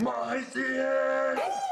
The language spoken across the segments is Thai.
My CS!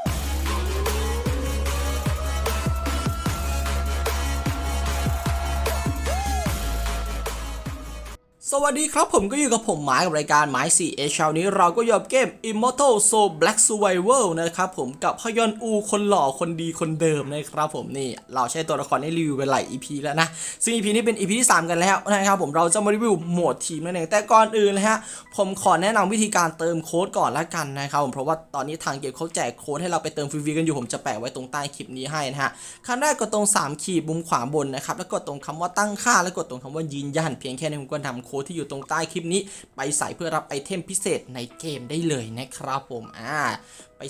สวัสดีครับผมก็อยู่กับผมหมายกับรายการหมาย 4 h ชาวนี้เราก็ยู่กับเกม Immortal Soul Black Survival นะครับผมกับพยอนอูคนหล่อคนดีคนเดิมนะครับผมนี่เราใช้ตัวละครให้รีวิวไปหลาย EP แล้วนะ ซึ่ง EP นี้เป็น EP ที่ 3 กันแล้วนะครับผมเราจะมารีวิวโหมดทีมนั่นเองแต่ก่อนอื่นเลยฮะผมขอแนะนำวิธีการเติมโค้ดก่อนละกันนะครับผมเพราะว่าตอนนี้ทางเกมเขาแจกโค้ดให้เราไปเติมฟรีๆกันอยู่ผมจะแปะไว้ตรงใต้คลิปนี้ให้นะฮะขั้นแรกกดตรง 3 ขีดมุมขวาบนนะครับแล้วกดตรงคำว่าตั้งค่าแล้วกดตรงคำว่ายืนยันเพียงแค่นี้ผมก็นำโค้ดที่อยู่ตรงใต้คลิปนี้ ไปใส่เพื่อรับไอเทมพิเศษในเกมได้เลยนะครับผมอ่า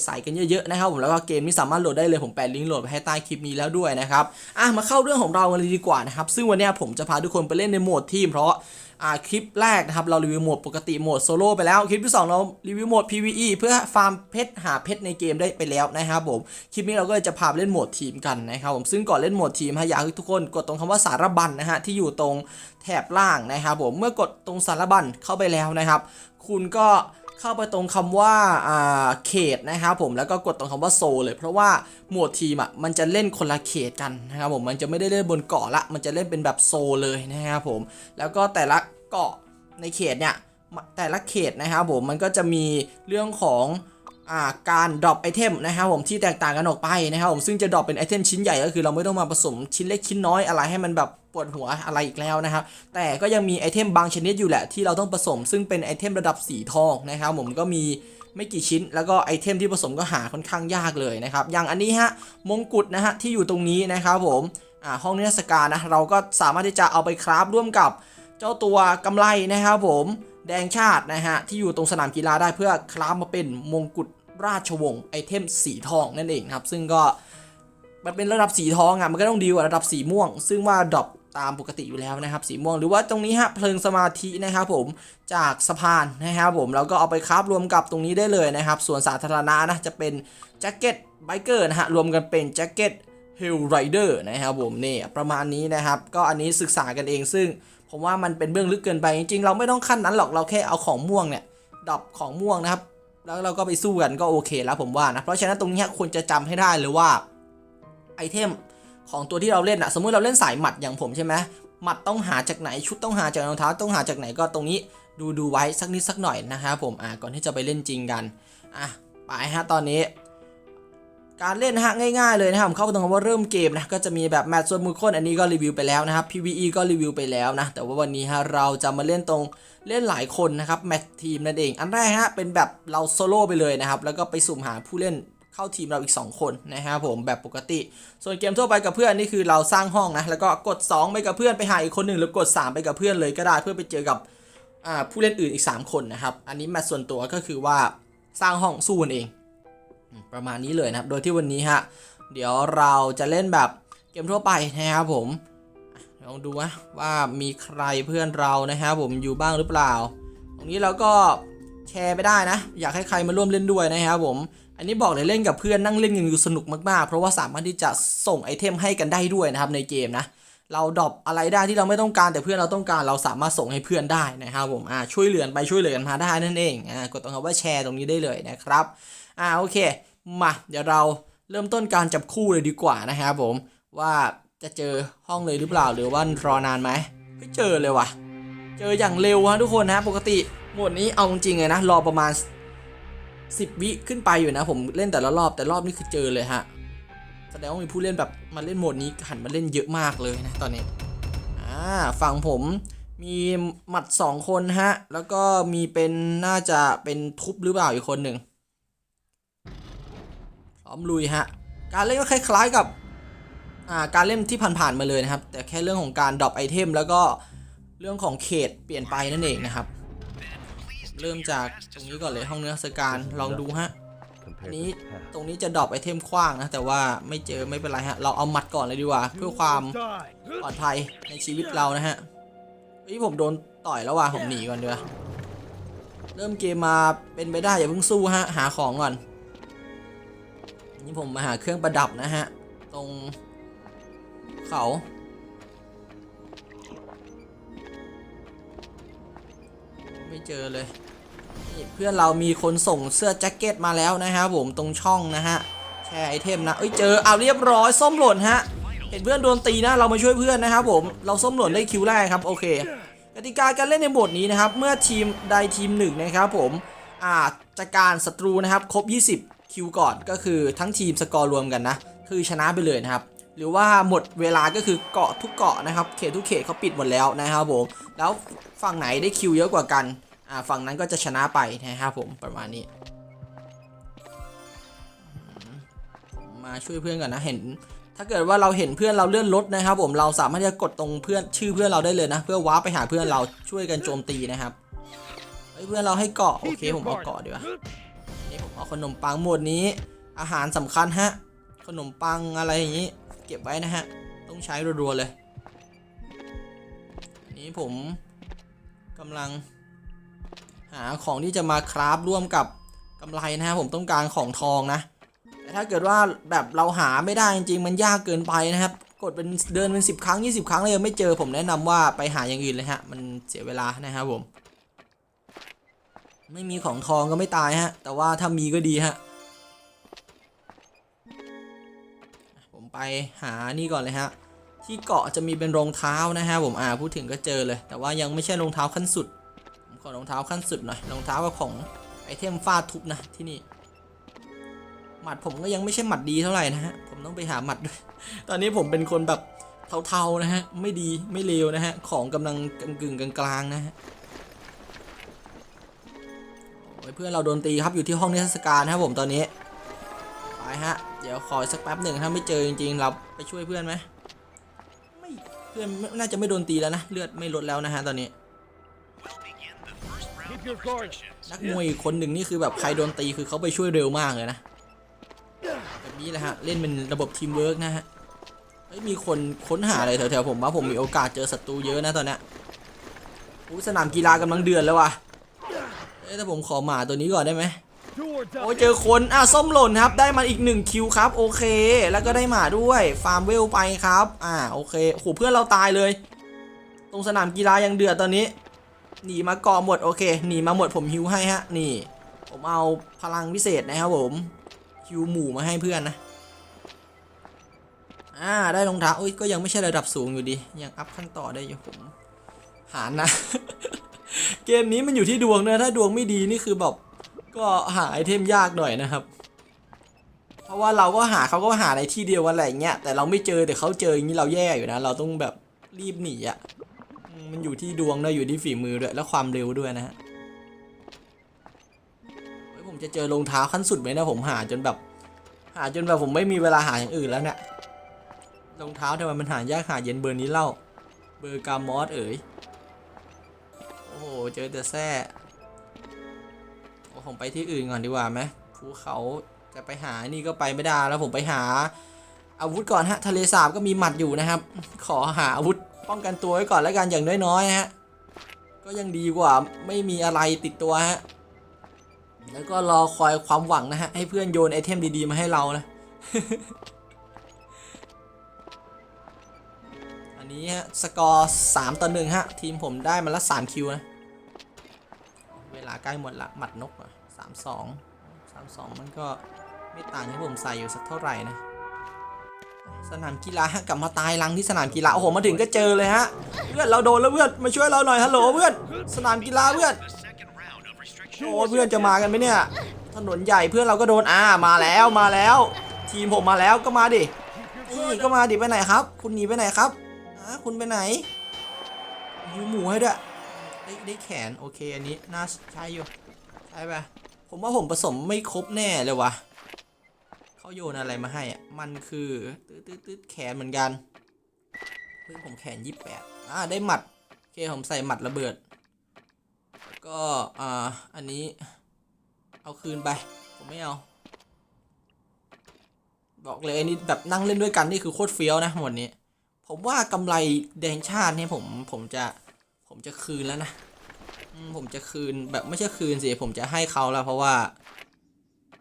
ใส่กันเยอะๆนะครับผมแล้วก็เกมนี้สามารถโหลดได้เลยผมแปะลิงก์โหลดไว้ให้ใต้คลิปนี้แล้วด้วยนะครับอะมาเข้าเรื่องของเรากันเลยดีกว่านะครับซึ่งวันนี้ผมจะพาทุกคนไปเล่นในโหมดทีมเพราะอ่าคลิปแรกนะครับเรารีวิวโหมดปกติโหมดโซโล่ไปแล้วคลิปที่สองเรารีวิวโหมด PVE เพื่อฟาร์มเพชรหาเพชรในเกมได้ไปแล้วนะครับผมคลิปนี้เราก็จะพาไปเล่นโหมดทีมกันนะครับผมซึ่งก่อนเล่นโหมดทีมฮะอยากให้ทุกคนกดตรงคำว่าสารบัญนะฮะที่อยู่ตรงแถบล่างนะครับผมเมื่อกดตรงสารบัญเข้าไปแล้วนะครับ คุณก็ เข้าไปตรงคำว่าอ่าเขตนะครับผมแล้วก็กดตรงคำว่าโซเลยเพราะว่าหมวดทีมอะมันจะเล่นคนละเขตกันนะครับผมมันจะไม่ได้เล่นบนเกาะละ มันจะเล่นเป็นแบบโซเลยนะครับผมแล้วก็แต่ละเกาะในเขตเนี่ยแต่ละเขตนะครับผมมันก็จะมีเรื่องของ การดรอปไอเทมนะครับผมที่แตกต่างกันออกไปนะครับผมซึ่งจะดรอปเป็นไอเทมชิ้นใหญ่ก็คือเราไม่ต้องมาผสมชิ้นเล็กชิ้นน้อยอะไรให้มันแบบปวดหัวอะไรอีกแล้วนะครับแต่ก็ยังมีไอเทมบางชนิดอยู่แหละที่เราต้องผสม ซึ่งเป็นไอเทมระดับสีทองนะครับผมก็มีไม่กี่ชิ้น แล้วก็ไอเทมที่ผสมก็หาค่อนข้างยากเลยนะครับอย่างอันนี้ฮะมงกุฎนะฮะที่อยู่ตรงนี้นะครับผมห้องนิทรรศการนะเราก็สามารถที่จะเอาไปคราฟร่วมกับเจ้าตัวกำไรนะครับผม แดงชาตินะฮะ ที่อยู่ตรงสนามกีฬาได้เพื่อครามาเป็นมงกุฎราชวงศ์ไอเทมสีทองนั่นเองครับ ซึ่งก็มันเป็นระดับสีทองอะมันก็ต้องดีกว่าระดับสีม่วง ซึ่งว่าดรอปตามปกติอยู่แล้วนะครับ สีม่วงหรือว่าตรงนี้ฮะเพลิงสมาธินะครับผมจากสะพานนะครับผมแล้วก็เอาไปคราฟรวมกับตรงนี้ได้เลยนะครับ ส่วนสาธารณะนะจะเป็นแจ็คเก็ตไบเกอร์นะฮะรวมกันเป็นแจ็คเก็ตเฮลไรเดอร์นะครับผมนี่ประมาณนี้นะครับ ก็อันนี้ศึกษากันเองซึ่ง ผมว่ามันเป็นเบื้องลึกเกินไปจริงๆเราไม่ต้องขั้นนั้นหรอกเราแค่เอาของม่วงเนี่ยดอปของม่วงนะครับ แล้วเราก็ไปสู้กันก็โอเคแล้วผมว่านะเพราะฉะนั้นตรงนี้ควรจะจำให้ได้เลยว่าไอเทมของตัวที่เราเล่นอะสมมุติเราเล่นสายหมัดอย่างผมใช่ไหมหมัดต้องหาจากไหนชุดต้องหาจากรองเท้าต้องหาจากไหนก็ตรงนี้ดูดูไว้สักนิดสักหน่อยนะครับผมอะก่อนที่จะไปเล่นจริงกันอะไปฮะตอนนี้ การเล่นฮะง่ายๆเลยนะครับเข้าตรงคำว่าเริ่มเกมนะก็จะมีแบบแมตช์ส่วนมือคนอันนี้ก็รีวิวไปแล้วนะครับ PVE ก็รีวิวไปแล้วนะ แต่ว่าวันนี้ฮะเราจะมาเล่นตรงเล่นหลายคนนะครับแมตช์ทีมนั่นเอง อันแรกฮะเป็นแบบเราโซโล่ไปเลยนะครับ แล้วก็ไปสุ่มหาผู้เล่นเข้าทีมเราอีก 2 คนนะครับผมแบบปกติ ส่วนเกมทั่วไปกับเพื่อนนี่คือเราสร้างห้องนะแล้วก็กด 2 ไปกับเพื่อนไปหาอีกคนหนึ่งหรือกด 3 ไปกับเพื่อนเลยก็ได้เพื่อไปเจอกับผู้เล่นอื่นอีก 3 คนนะครับอันนี้แมตช์ส่วนตัวก็คือว่าสร้างห้องสู้กันเอง ประมาณนี้เลยนะครับ โดยที่วันนี้ฮะ เดี๋ยวเราจะเล่นแบบเกมทั่วไปนะครับผม ลองดูนะว่ามีใครเพื่อนเรานะครับผมอยู่บ้างหรือเปล่า ตรงนี้เราก็แชร์ไปได้นะ อยากให้ใครมาร่วมเล่นด้วยนะครับผม อันนี้บอกเลยเล่นกับเพื่อนนั่งเล่นกันอยู่สนุกมากๆ เพราะว่าสามารถที่จะส่งไอเทมให้กันได้ด้วยนะครับในเกมนะ เราดรอปอะไรได้ที่เราไม่ต้องการแต่เพื่อนเราต้องการเราสามารถส่งให้เพื่อนได้นะครับผมอ่าช่วยเหลือไปช่วยเหลือกันมาได้นั่นเองอ่ากดตรงคำว่าแชร์ตรงนี้ได้เลยนะครับ อ่าโอเค มา เดี๋ยวเราเริ่มต้นการจับคู่เลยดีกว่านะครับผม ว่าจะเจอห้องเลยหรือเปล่าหรือว่ารอนานไหมไม่เจอเลยว่ะ เจออย่างเร็วฮะทุกคนนะ ปกติโหมดนี้เอาจริงเลยนะ รอประมาณ 10 วิขึ้นไปอยู่นะ ผมเล่นแต่ละรอบแต่รอบนี้คือเจอเลยฮะแสดงว่ามีผู้เล่นแบบมาเล่นโหมดนี้หันมาเล่นเยอะมากเลยนะตอนนี้อ่าฝั่งผมมีหมัด 2 คนฮะ แล้วก็มีเป็นน่าจะเป็นทุบหรือเปล่าอีกคนหนึ่ง อมลุยฮะ การเล่นก็คล้ายๆกับการเล่นที่ผ่านๆมาเลยนะครับ แต่แค่เรื่องของการดรอปไอเทมแล้วก็เรื่องของเขตเปลี่ยนไปนั่นเองนะครับ เริ่มจากตรงนี้ก่อนเลยห้องเนื้อสการลองดูฮะอันนี้ตรงนี้จะดรอปไอเทมคว้างนะ แต่ว่าไม่เจอไม่เป็นไรฮะ เราเอาหมัดก่อนเลยดีกว่า เพื่อความปลอดภัยในชีวิตเรานะฮะเฮ้ยผมโดนต่อยแล้วว่ะผมหนีก่อนดีกว่าเริ่มเกมมาเป็นไปได้อย่าเพิ่งสู้ฮะหาของก่อน นี่ผมมาหาเครื่องประดับนะฮะ ตรงเขา ไม่เจอเลยเพื่อนเรามีคนส่งเสื้อแจ็คเก็ตมาแล้วนะครับผมตรงช่องนะฮะ แชร์ไอเทมนะเอ้ยเจอเอาเรียบร้อยส้มหล่นฮะ เห็นเพื่อนโดนตีนะเรามาช่วยเพื่อนนะครับผมเราส้มหล่นได้คิวแรกครับโอเคกติกาการเล่นในโหมดนี้นะครับ เมื่อทีมใดทีมหนึ่งนะครับผมอาจจะการศัตรูนะครับ ครบ 20 คิวก่อนก็คือทั้งทีมสกอร์รวมกันนะ คือชนะไปเลยนะครับ หรือว่าหมดเวลาก็คือเกาะทุกเกาะนะครับ เขตทุกเขตเขาปิดหมดแล้วนะครับผม แล้วฝั่งไหนได้คิวเยอะกว่ากัน อ่าฝั่งนั้นก็จะชนะไปนะครับผมประมาณนี้ มาช่วยเพื่อนก่อนนะเห็น ถ้าเกิดว่าเราเห็นเพื่อนเราเลื่อนรถนะครับ ผมเราสามารถที่จะกดตรงเพื่อนชื่อเพื่อนเราได้เลยนะ เพื่อว้าไปหาเพื่อนเราช่วยกันโจมตีนะครับเฮ้ยเพื่อนเราให้เกาะโอเคผมเอาเกาะดีกว่า นี่ผมเอาขนมปังหมดนี้ อาหารสำคัญฮะ ขนมปังอะไรอย่างนี้ เก็บไว้นะฮะ ต้องใช้รัวๆเลย นี้ผมกำลัง หาของที่จะมาคราฟร่วมกับกำไรนะฮะ ผมต้องการของทองนะ แต่ถ้าเกิดว่าแบบเราหาไม่ได้จริงๆมันยากเกินไปนะครับ กดเป็นเดินเป็น 10 ครั้ง 20 ครั้งเลยไม่เจอผมแนะนำว่าไปหาอย่างอื่นเลยฮะ มันเสียเวลานะครับผม ไม่มีของทองก็ไม่ตายฮะ แต่ว่าถ้ามีก็ดีฮะ ผมไปหานี่ก่อนเลยฮะ ที่เกาะจะมีเป็นรองเท้านะฮะ ผมอ่าพูดถึงก็เจอเลย แต่ว่ายังไม่ใช่รองเท้าขั้นสุด ผมขอรองเท้าขั้นสุดหน่อย รองเท้ากับของไอเทมฟาดทุบนะที่นี่ หมัดผมก็ยังไม่ใช่หมัดดีเท่าไหร่นะฮะ ผมต้องไปหาหมัดด้วย ตอนนี้ผมเป็นคนแบบเทาๆนะฮะ ไม่ดีไม่เลวนะฮะ ของกำลังกึ่งกลางๆนะฮะ เพื่อนเราโดนตีครับอยู่ที่ห้องนิทรรศการครับผมตอนนี้ไปฮะเดี๋ยวขออีกสักแป๊บหนึ่งถ้าไม่เจอจริงๆเราไปช่วยเพื่อนไหมไม่เพื่อนน่าจะไม่โดนตีแล้วนะเลือดไม่ลดแล้วนะฮะตอนนี้นักมวยอีกคนหนึ่งนี่คือแบบใครโดนตีคือเขาไปช่วยเร็วมากเลยนะแบบนี้แหละฮะเล่นเป็นระบบทีมเวิร์กนะฮะเฮ้ยมีคนค้นหาอะไรแถวๆผมว่าผมมีโอกาสเจอศัตรูเยอะนะตอนนี้สนามกีฬากำลังเดือดแล้วว่ะ อ้ยถ้าผมขอหมาตัวนี้ก่อนได้ไหม Do or โอ้ die. เจอคนอะส้มหล่นครับ ได้มาอีกหนึ่งคิวครับ โอเค แล้วก็ได้หมาด้วยฟาร์มเวลไปครับ อ่าโอเคโอ้โหเพื่อนเราตายเลย ตรงสนามกีฬายังเดือดตอนนี้หนีมาก่อหมดโอเคหนีมาหมดผมฮิวให้ฮะนี่ ผมเอาพลังพิเศษนะครับผมฮิวหมู่มาให้เพื่อนนะอ่าได้รองเท้าอุ้ยก็ยังไม่ใช่ระดับสูงอยู่ดี ยังอัพขั้นต่อได้อยู่ผมหารนะ เกมนี้มันอยู่ที่ดวงนะถ้าดวงไม่ดีนี่คือแบบก็หาไอเทมยากหน่อยนะครับ เพราะว่าเราก็หาเขาก็หาในที่เดียวกันแหละอย่งเงี้ยแต่เราไม่เจอแต่เขาเจออย่างนี้เราแย่อยู่นะ เราต้องแบบรีบหนีอะ่ะมันอยู่ที่ดวงด้วยอยู่ที่ฝีมือด้วยแล้วความเร็วด้วยนะฮะผมจะเจอรองเท้าขั้นสุดไหมนะผมหาจนแบบ หาจนแบบผมไม่มีเวลาหาอย่างอื่นแล้วเนี่ยรองเท้าทำไมมันหายากหาเย็นเบอร์นี้เล่า เบอร์กามอสเอ๋ย โอ้โห เจอแต่แซ่ผมไปที่อื่นก่อนดีกว่าไหมภูเขาจะไปหานี่ก็ไปไม่ได้แล้วผมไปหา อาวุธก่อนฮะ ทะเลสาบก็มีหมัดอยู่นะครับ ขอหาอาวุธป้องกันตัวไว้ก่อนแล้วกันอย่างน้อยๆฮะ ก็ยังดีกว่าไม่มีอะไรติดตัวฮะ แล้วก็รอคอยความหวังนะฮะ ให้เพื่อนโยนไอเทมดีๆมาให้เรานะ อันนี้ฮะ สกอร์ 3 ต่อ 1 ฮะ ทีมผมได้มาละ 3 คิวนะ ลาใกล้หมดละหมัดนกอะสามสองสามสองมันก็ไม่ต่างที่ผมใส่อยู่สักเท่าไหร่นะ สนามกีฬากลับมาตายรังที่สนามกีฬาโอ้โหมาถึงก็เจอเลยฮะเพื่อนเราโดนแล้วเพื่อนมาช่วยเราหน่อยฮัลโหลเพื่อนสนามกีฬาเพื่อนโอ้เพื่อนจะมากันไหมเนี่ยถนนใหญ่เพื่อนเราก็โดนอ่ามาแล้วมาแล้ว ทีมผมมาแล้วก็มาดินี่ก็มาดิไปไหนครับ คุณหนีไปไหนครับอ่าคุณไปไหนยิวหมูให้ด้วย ได้ได้แขนโอเคอันนี้น่าใช่อยู่ใช่ปะผมว่าผมผสมไม่ครบแน่เลยวะเขาโยนอะไรมาให้อะมันคือตืดตืดตืดแขนเหมือนกันเฮ้ยผมแขนยี่แปดอ่าได้หมัดโอเคผมใส่หมัดระเบิดก็อ่าอันนี้เอาคืนไปผมไม่เอาบอกเลยอันนี้แบบนั่งเล่นด้วยกันนี่คือโคตรเฟี้ยวนะหมดนี้ ผมว่ากำไรแดงชาติเนี่ยผมผมจะ ผมจะคืนแล้วนะผมจะคืนแบบไม่ใช่คืนสิผมจะให้เขาแล้วเพราะว่า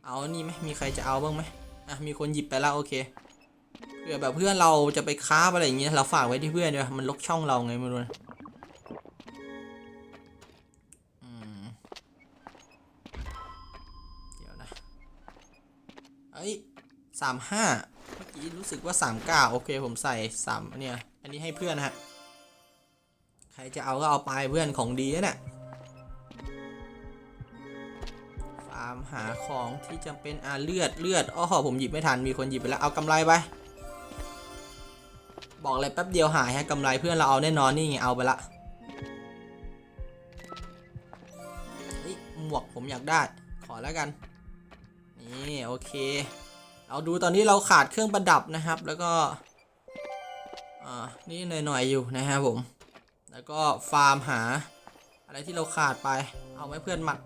เอานี่ไหมมีใครจะเอาบ้างไหมอะมีคนหยิบไปแล้วโอเคเผื่อแบบเพื่อนเราจะไปค้าอะไรอย่างเงี้ยเราฝากไว้ที่เพื่อนด้วยมันลกช่องเราไงไม่รู้เดี๋ยวนะเอ้ยสามห้าเมื่อกี้รู้สึกว่าสามเก้าโอเคผมใส่สามเนี่ยอันนี้ให้เพื่อนฮะ ใครจะเอาก็เอาไปเพื่อนของดีนะเนี่ยฟาร์มหาของที่จำเป็นอาเลือดเลือดอ้อผมหยิบไม่ทันมีคนหยิบไปแล้วเอากำไรไป บอกเลยแป๊บเดียวหายฮะกำไรเพื่อนเราเอาแน่นอนนี่ไงเอาไปละเฮ้ยหมวกผมอยากได้ขอแล้วกันนี่โอเค เราดูตอนนี้เราขาดเครื่องประดับนะครับ แล้วก็อ่านี่หน่อยๆอยู่นะครับผม แล้วก็ฟาร์มหา อะไรที่เราขาดไป เอาไว้เพื่อนหมัด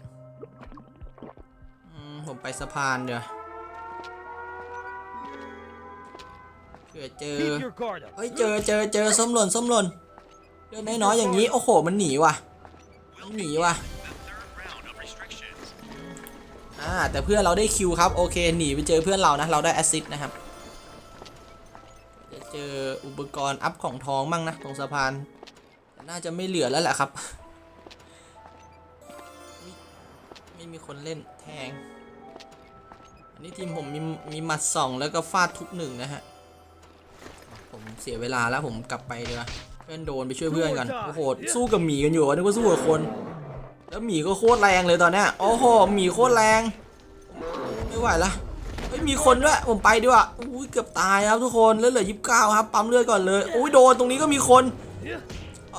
อืมผมไปสะพานเดี๋ยวเผื่อเจอ Keep your guard up. เฮ้ยเจอเจอเจอส้มหล่นส้มหล่นเลือดน้อยๆอย่างนี้ โอ้โห มันหนีว่ะ มันหนีว่ะ อ่า แต่เพื่อนเราได้คิวครับ โอเค หนีไปเจอเพื่อนเรานะ เราได้แอสซิสต์นะครับ จะเจออุปกรณ์อัพของทองมั่งนะ ตรงสะพานแต่ น่าจะไม่เหลือแล้วแหละครับไม่ไม่มีคนเล่นแทง อันนี้ทีมผมมีมีหมัดสองแล้วก็ฟาดทุกหนึ่งนะฮะ ผมเสียเวลาแล้วผมกลับไปเลยเพื่อนโดนไปช่วยเพื่อนกันโอ้โหสู้กับหมีกันอยู่นึกว่าสู้กับคน แล้วหมีก็โคตรแรงเลยตอนนี้โอ้โหหมีโคตรแรงไม่ไหวละเฮ้ยมีคนด้วยผมไปดีกว่าอุ้ยเกือบตายครับทุกคนแล้วเหลือยี่สิบเก้าครับปั๊มเลือดก่อนเลยอุ้ยโดนตรงนี้ก็มีคน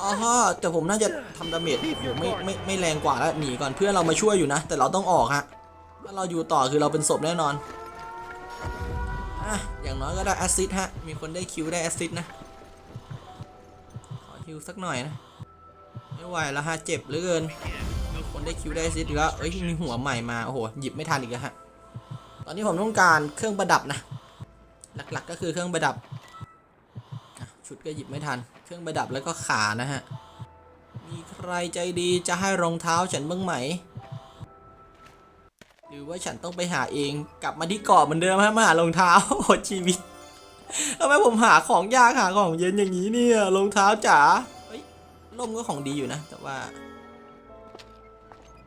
อ๋อฮะแต่ผมน่าจะทำดาเมจผมไม่ไม่ไม่แรงกว่าแล้วหนีก่อนเพื่อนเรามาช่วยอยู่นะ แต่เราต้องออกฮะถ้าเราอยู่ต่อคือเราเป็นศพแน่นอนอะอย่างน้อยก็ได้แอสซิสต์ฮะ มีคนได้คิวได้แอสซิสต์นะ ขอคิวสักหน่อยนะ ไม่ไหวแล้วฮะ เจ็บเหลือเกิน คนได้คิวได้แอสซิสต์อีกแล้วเอ้ยมีหัวใหม่มา โอ้โห หยิบไม่ทันอีกแล้วฮะ ตอนนี้ผมต้องการเครื่องประดับนะ หลักๆก็คือเครื่องประดับ ชุดก็หยิบไม่ทัน เครื่องประดับแล้วก็ขานะฮะ มีใครใจดีจะให้รองเท้าฉันบ้างไหม หรือว่าฉันต้องไปหาเอง กลับมาที่เกาะเหมือนเดิมฮะมาหารองเท้าโอ้ชีวิตทำไมผมหาของยากหาของเย็นอย่างนี้เนี่ยรองเท้าจ๋าเฮ้ยร่มก็ของดีอยู่นะ แต่ว่า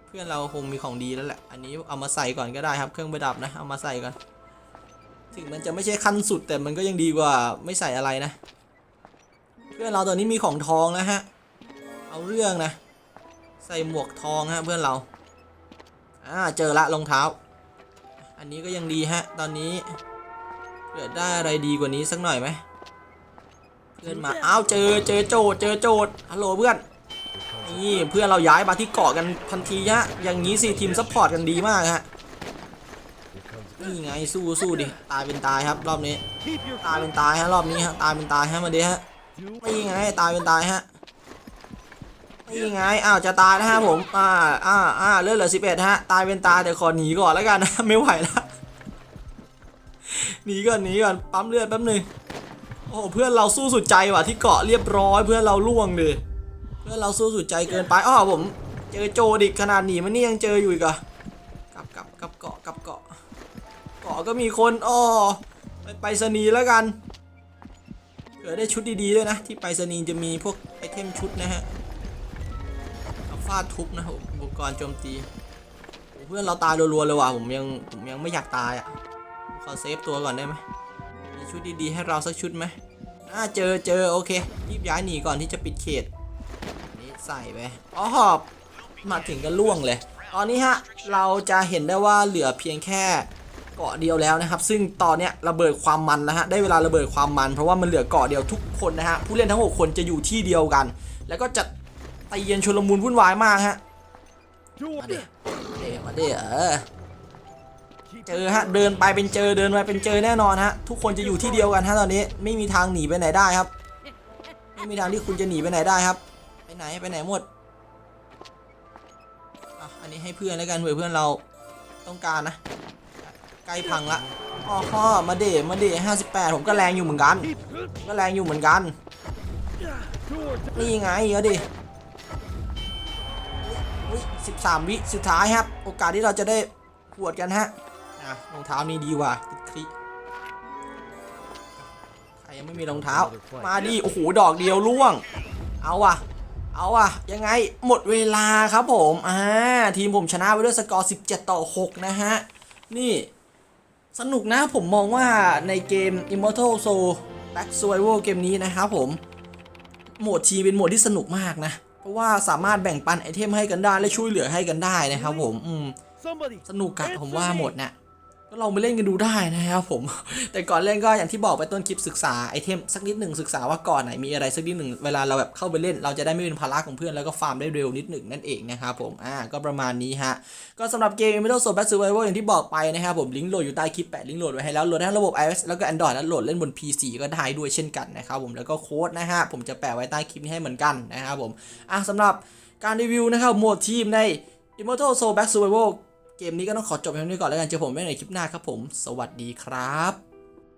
เพื่อนเราคงมีของดีแล้วแหละ อันนี้เอามาใส่ก่อนก็ได้ครับ เครื่องประดับนะ เอามาใส่ก่อน ถึงมันจะไม่ใช่ขั้นสุดแต่มันก็ยังดีกว่าไม่ใส่อะไรนะ พื่อนเราตอนนี้มีของทองแล้วฮะ เอาเรื่องนะ ใส่หมวกทองฮะเพื่อนเราอ่าเจอละรองเท้า อันนี้ก็ยังดีฮะ ตอนนี้เกิดได้อะไรดีกว่านี้สักหน่อยไหมเพื่อนมาอ้าวเจอเจอโจทย์เจอโจทย์ฮัลโหลเพื่อนนี่เพื่อนเราย้ายมาที่เกาะกันทันทีฮะอย่างนี้สิทีมซัพพอร์ตกันดีมากฮะนี่ไงสู้สู้ดิตายเป็นตายครับรอบนี้ ตายเป็นตายฮะรอบนี้ฮะตายเป็นตายฮะมาดิฮะ นี่ไงตายเป็นตายฮะนี่ไงอ้าวจะตายนะฮะผมอ่าอ่าอ่าเลือดเหลือสิบเอ็ดฮะตายเป็นตายแต่ขอหนีก่อนแล้วกันนะไม่ไหวแล้วหนีก่อนหนีก่อนปั๊มเลือดแป๊บหนึงโอ้เพื่อนเราสู้สุดใจว่ะที่เกาะเรียบร้อยเพื่อนเราล่วงดิเพื่อนเราสู้สุดใจเกินไปอ้อผม เจอโจดิกขนาดหนีมันนี่ยังเจออยู่อีกอะกลับกลับกลับเกาะกลับเกาะเกาะก็มีคนอ้อไปไปสนีแล้วกัน เผื่อได้ชุดดีๆด้วยนะ ที่ไปสนีย์จะมีพวกไอเทมชุดนะฮะเอาฟาดทุบนะอุปกรณ์โจมตี เพื่อนเราตายรัวๆเลยว่ะผมยังผมยังไม่อยากตายอะขอเซฟตัวก่อนได้ไหมมีชุดดีๆให้เราสักชุดไหมอ่าเจอเจอโอเครีบย้ายหนีก่อนที่จะปิดเขตนี้ใส่ไปอ๋อหอบมาถึงก็ล่วงเลย ตอนนี้ฮะเราจะเห็นได้ว่าเหลือเพียงแค่ กาะเดียวแล้วนะครับ ซึ่งตอนเนี้ยระเบิดความมันนะฮะได้เวลาระเบิดความมัน เพราะว่ามันเหลือเกาะเดียวทุกคนนะฮะผู้เล่นทั้งหกคนจะอยู่ที่เดียวกัน แล้วก็จะตีเย็นชุลมุนวุ่นวายมากฮะมา up ดิ there. มาดิมาดิเออเจอฮะเดินไปเป็นเจอเดินมาเป็นเจอแน่นอนฮะทุกคนจะอยู่ที่เดียวกันฮะตอนนี้ไม่มีทางหนีไปไหนได้ครับ ไม่มีทางที่คุณจะหนีไปไหนได้ครับ ไปไหนไปไหนหมดอะอันนี้ให้เพื่อนแล้วกันเผื่อเพื่อนเราต้องการนะ ใกล้พังละอ๋อฮอมาเดมาเดห้าสิบแปดผมก็แรงอยู่เหมือนกัน ก็แรงอยู่เหมือนกันนี่ไงเอาดิสิบสามวิสุดท้ายครับ โอกาสที่เราจะได้หวดกันฮะอะรองเท้านี้ดีว่ะติดคลิใครยังไม่มีรองเท้า มาดิโอ้โหดอกเดียวล่วง เอาว่ะเอาว่ะ ยังไงหมดเวลาครับผม อ่า ทีมผมชนะไปด้วยสกอร์ 17 ต่อ 6 นะฮะ นี่ สนุกนะผมมองว่าในเกม Immortal Soul Back Survival เกมนี้นะครับผม โหมดทีมเป็นโหมดที่สนุกมากนะ เพราะว่าสามารถแบ่งปันไอเทมให้กันได้และช่วยเหลือให้กันได้นะครับผม อืม Somebody. สนุกอะผมว่าหมดน่ะ ก็ลองไปเล่นกันดูได้นะครับผม แต่ก่อนเล่นก็อย่างที่บอกไปต้นคลิปศึกษาไอเทมสักนิดหนึ่งศึกษาว่าก่อนไหนมีอะไรสักนิดหนึ่งเวลาเราแบบเข้าไปเล่น เราจะได้ไม่เป็นภาระของเพื่อนแล้วก็ฟาร์มได้เร็วนิดหนึ่งนั่นเองนะครับผมอ่าก็ประมาณนี้ฮะก็สำหรับเกม Metal Soul Back Survival อย่างที่บอกไปนะครับผมลิงก์โหลดอยู่ใต้คลิปแปะลิงก์โหลดไว้ให้แล้วโหลดได้ทั้งระบบ iOS แล้วก็ Android แล้วโหลดเล่นบน PC ก็ได้ด้วยเช่นกันนะครับผมแล้วก็โค้ดนะฮะผมจะแปะไว้ใต้คลิปนี้ให้เหมือนกันนะครับผมอะสำหรับการรีวิวนะครับโหมดทีมใน Immortal Soul Back Survival เกมนี้ก็ต้องขอจบเพียงเท่านี้ก่อนแล้วกันเจอผมไว้ในคลิปหน้าครับผม สวัสดีครับ